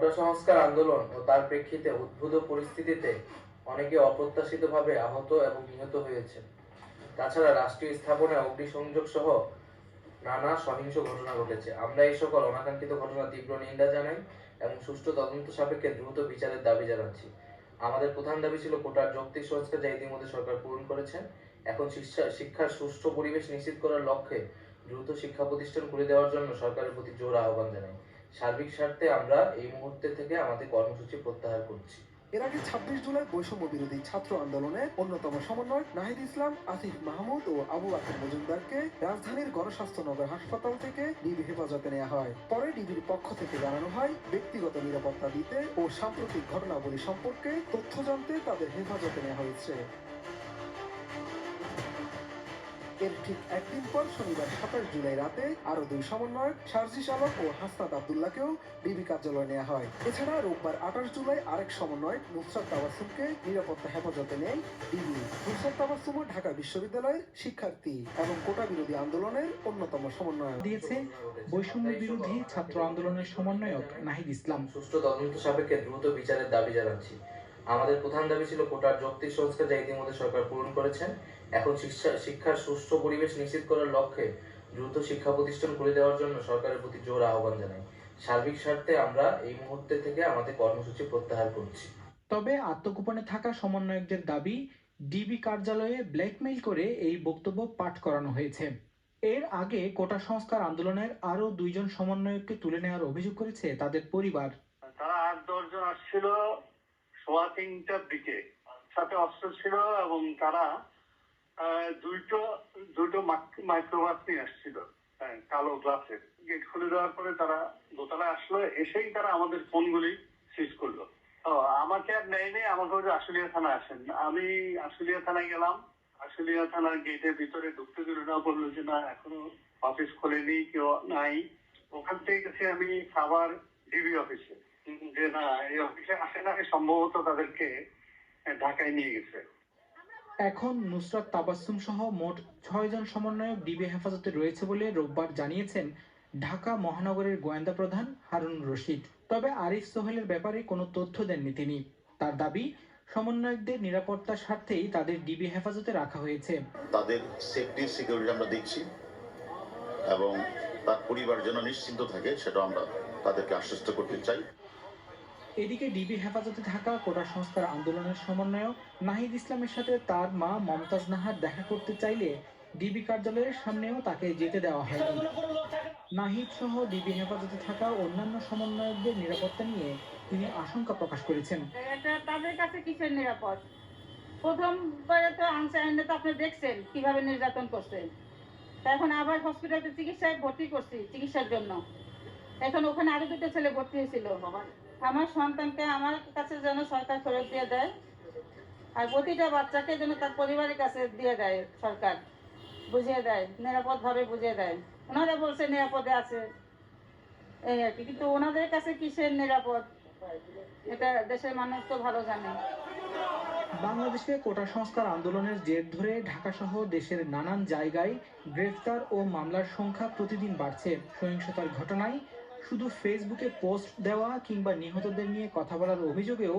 কোটা সংস্কার আন্দোলন ও তার প্রেক্ষিতে উদ্ভূত পরিস্থিতিতে অনেকে অপ্রত্যাশিতভাবে আহত এবং নিহত হয়েছে তাছাড়া রাষ্ট্রীয় স্থাপনায় অগ্নিসংযোগ সহ নানা সহিংস ঘটনা ঘটেছে। আমরা এই সকল অনাকাঙ্ক্ষিত ঘটনা তীব্র নিন্দা জানাই এবং সুষ্ঠু তদন্ত সাপেক্ষে দ্রুত বিচারের দাবি জানাচ্ছি। আমাদের প্রধান দাবি ছিল কোটার যৌক্তিক সংস্কার যা ইতিমধ্যে সরকার পূরণ করেছেন। এখন শিক্ষা- শিক্ষার সুষ্ঠু পরিবেশ নিশ্চিত করার লক্ষ্যে দ্রুত শিক্ষা প্রতিষ্ঠান খুলে দেওয়ার জন্য সরকারের প্রতি জোর আহ্বান জানাই। সার্বিক স্বার্থে আমরা এই মুহূর্তে থেকে আমাদের কর্মসূচি প্রত্যাহার করছি। এর আগে ছাব্বিশ জুলাই বৈষম্য বিরোধী ছাত্র আন্দোলনে অন্যতম সমন্বয়ক নাহিদ ইসলাম আসিফ মাহমুদ ও আবু বাকর মজুমদারকে রাজধানীর গণস্বাস্থ্য নগর হাসপাতাল থেকে ডিবি হেফাজতে নেওয়া হয়। পরে ডিবির পক্ষ থেকে জানানো হয়, ব্যক্তিগত নিরাপত্তা দিতে ও সাম্প্রতিক ঘটনাবলী সম্পর্কে তথ্য জানতে তাদের হেফাজতে নেওয়া হয়েছে। এর ঠিক একদিন পর শনিবার সাতাশ জুলাই রাতে আরও দুই সমন্বয়ক সার্জিস আলম ও হাসনাত আবদুল্লাহকেও ডিবি কার্যালয়ে নেওয়া হয়। এছাড়া রোববার আঠাশ জুলাই আরেক সমন্বয়ক নুসরাত তাবাসুমকে নিরাপত্তা হেফাজতে নেয় ডিবি। নুসরাত তাবাসুমও ঢাকা বিশ্ববিদ্যালয়ের শিক্ষার্থী এবং কোটা বিরোধী আন্দোলনের অন্যতম সমন্বয়ক। দিয়েছে বৈষম্য বিরোধী ছাত্র আন্দোলনের সমন্বয়ক নাহিদ ইসলাম। সুষ্ঠু তদন্ত সাপেক্ষে দ্রুত বিচারের দাবি জানাচ্ছি। আমাদের প্রধান দাবি ছিল কোটার যৌক্তিক সংস্কার যা ইতিমধ্যে সরকার পূরণ করেছেন। এখন শিক্ষা শিক্ষার সুষ্ঠু পরিবেশ নিশ্চিত করার লক্ষ্যে দ্রুত শিক্ষা প্রতিষ্ঠান খুলে দেওয়ার জন্য সরকারের প্রতি জোর আহ্বান জানাই। সার্বিক স্বার্থে আমরা এই মুহূর্তে থেকে আমাদের কর্মসূচি প্রত্যাহার করছি। তবে আত্মগোপনে থাকা সমন্বয়কদের দাবি ডিবি কার্যালয়ে ব্ল্যাকমেইল করে এই বক্তব্য পাঠ করানো হয়েছে। এর আগে কোটা সংস্কার আন্দোলনের আরও দুইজন সমন্বয়ককে তুলে নেওয়ার অভিযোগ করেছে তাদের পরিবার। তারা আট দশজন আসছিল সোয়া তিনটার দিকে। সাথে অস্ত্র ছিল এবং তারা দুইটো দুটো মাইক্রোবাস নিয়ে আসছিল হ্যাঁ, কালো গ্লাসের গেট খুলে দেওয়ার পরে তারা দোতলায় আসলো এসেই তারা আমাদের ফোনগুলি সিজ করল। আমাকে আর নেয় নেই আমাকে যে আশুলিয়া থানায় আসেন। আমি আশুলিয়া থানায় গেলাম। আশুলিয়া থানার গেটের ভিতরে ঢুকতে দিল না বলল যে না এখনও অফিস খোলেনি কেউ নাই। ওখান থেকে গেছি আমি খাবার ডিবি অফিসে যে না এই অফিসে আসে না সম্ভবত তাদেরকে ঢাকায় নিয়ে গেছে। এখন নুসরাত তাবাসসুম সহ মোট ছয়জন সমন্বয়ক ডিবি হেফাজতে রয়েছে বলে রোববার জানিয়েছেন ঢাকা মহানগরের গোয়েন্দা প্রধান হারুন রশিদ। তবে আরিফ সোহেলের ব্যাপারে কোনো তথ্য দেননি তিনি। তার দাবি সমন্বয়কদের নিরাপত্তার স্বার্থেই তাদের ডিবি হেফাজতে রাখা হয়েছে। তাদের সেফটি সিকিউরিটি আমরা দেখছি এবং তার পরিবার যেন নিশ্চিন্ত থাকে সেটা আমরা তাদেরকে আশ্বস্ত করতে চাই। এদিকে ডিবি হেফাজতে থাকা কোটা সংস্কার আন্দোলনের সমন্বয়ক নাহিদ ইসলামের সাথে তার মা মমতাজ নাহার দেখা করতে চাইলে ডিবি কার্যালয়ের সামনেও তাকে যেতে দেওয়া হয়নি। নাহিদ সহ ডিবি হেফাজতে থাকা অন্যান্য সমন্বয়কদের নিরাপত্তা নিয়ে তিনি আশঙ্কা প্রকাশ করেছেন। তাদের কাছে কিসের নিরাপদ? প্রথমবারে তো আইনে তো আপনি দেখছেন কীভাবে নির্যাতন করছে তা এখন আবার হসপিটালে চিকিৎসায় ভর্তি করছি চিকিৎসার জন্য। এখন ওখানে আরও দুটো ছেলে ভর্তি হয়েছিল। আমার সন্তানকে আমার কাছে যেন সরকার ফেরত দিয়ে দেয় আর প্রতিটা বাচ্চাকে যেন তার পরিবারের কাছে দিয়ে দেয় সরকার, বুঝিয়ে দেয় নিরাপদ ভাবে বুঝিয়ে দেয়। ওনারা বলছে নিরাপদে আছে। এই আর কি, কিন্তু ওনাদের কাছে কিসের নিরাপদ? এটা দেশের মানুষ তো ভালো জানে। বাংলাদেশে কোটা সংস্কার আন্দোলনের জের ধরে ঢাকা সহ দেশের নানান জায়গায় গ্রেফতার ও মামলার সংখ্যা প্রতিদিন বাড়ছে। সহিংসতার ঘটনায় শুধু ফেসবুকে পোস্ট দেওয়া কিংবা নিহতদের নিয়ে কথা বলার অভিযোগেও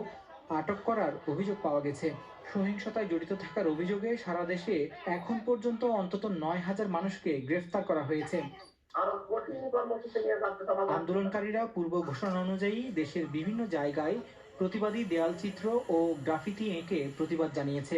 আটক করার অভিযোগ পাওয়া গেছে। সহিংসতায় জড়িত থাকার অভিযোগে সারা দেশে এখন পর্যন্ত অন্তত নয় হাজার মানুষকে গ্রেফতার করা হয়েছে। আন্দোলনকারীরা পূর্ব ঘোষণা অনুযায়ী দেশের বিভিন্ন জায়গায় প্রতিবাদী দেয়ালচিত্র ও গ্রাফিতি এঁকে প্রতিবাদ জানিয়েছে।